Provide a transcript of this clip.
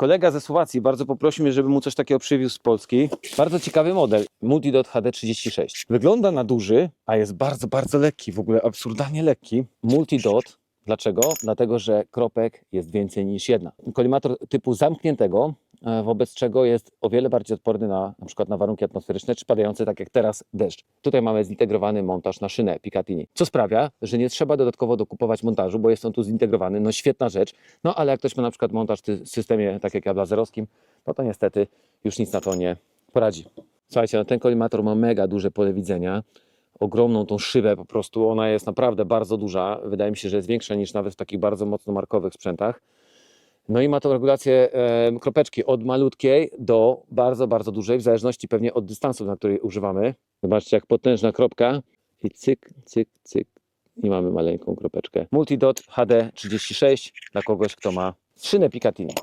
Kolega ze Słowacji bardzo poprosił mnie, żeby mu coś takiego przywiózł z Polski. Bardzo ciekawy model, Multidot HD36. Wygląda na duży, a jest bardzo, bardzo lekki, w ogóle absurdalnie lekki. Multidot, dlaczego? Dlatego, że kropek jest więcej niż jedna. Kolimator typu zamkniętego, wobec czego jest o wiele bardziej odporny na, na przykład na warunki atmosferyczne, czy padające tak jak teraz deszcz. Tutaj mamy zintegrowany montaż na szynę Picatinny, co sprawia, że nie trzeba dodatkowo dokupować montażu, bo jest on tu zintegrowany, no świetna rzecz. No ale jak ktoś ma na przykład montaż w systemie, tak jak ja w lazerowskim, no to niestety już nic na to nie poradzi. Słuchajcie, no ten kolimator ma mega duże pole widzenia, ogromną tą szybę po prostu, ona jest naprawdę bardzo duża, wydaje mi się, że jest większa niż nawet w takich bardzo mocno markowych sprzętach. No i ma tą regulację kropeczki od malutkiej do bardzo, bardzo dużej, w zależności pewnie od dystansu, na której używamy. Zobaczcie, jak potężna kropka i cyk, cyk, cyk i mamy maleńką kropeczkę. Multidot HD 36 dla kogoś, kto ma szynę Picatinny.